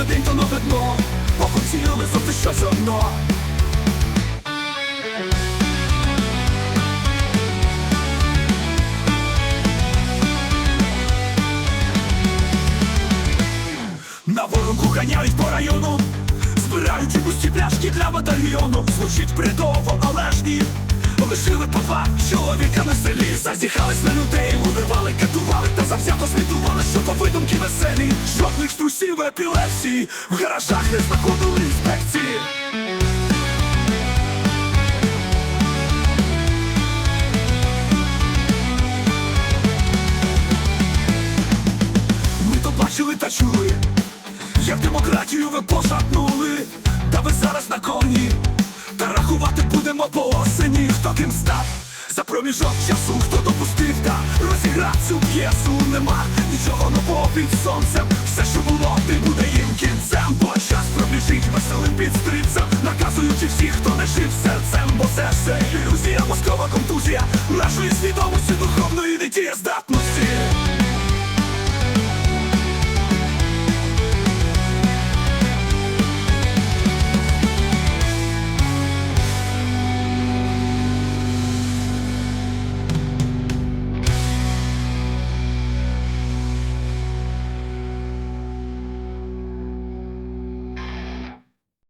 Кожен день то нове дно Похотіли зовсім щось одно. На ворогу ганяють по району, Збирають збираючи пусті пляшки для батальйону, звучить придово, але ж і Лишили по два чоловіка на селі, зазіхались на людей, убивали, катували та завзято звітували, що по видумки веселі. Жодних струсів епілепсії, в гаражах не знаходили інспекції. Ми то бачили та чули, як демократію ви пошатнули, та ви зараз на коні, хто ким став. За проміжок часу, хто допустив та розіграв цю п'єсу нема. Нічого нового під сонцем, все, що було, ти буде їм кінцем, бо час пробіжить веселим підстрицем, наказуючи всіх, хто не жив серцем, бо це все ілюзія, мозкова контузія. Нашої свідомості духовної недієздатності.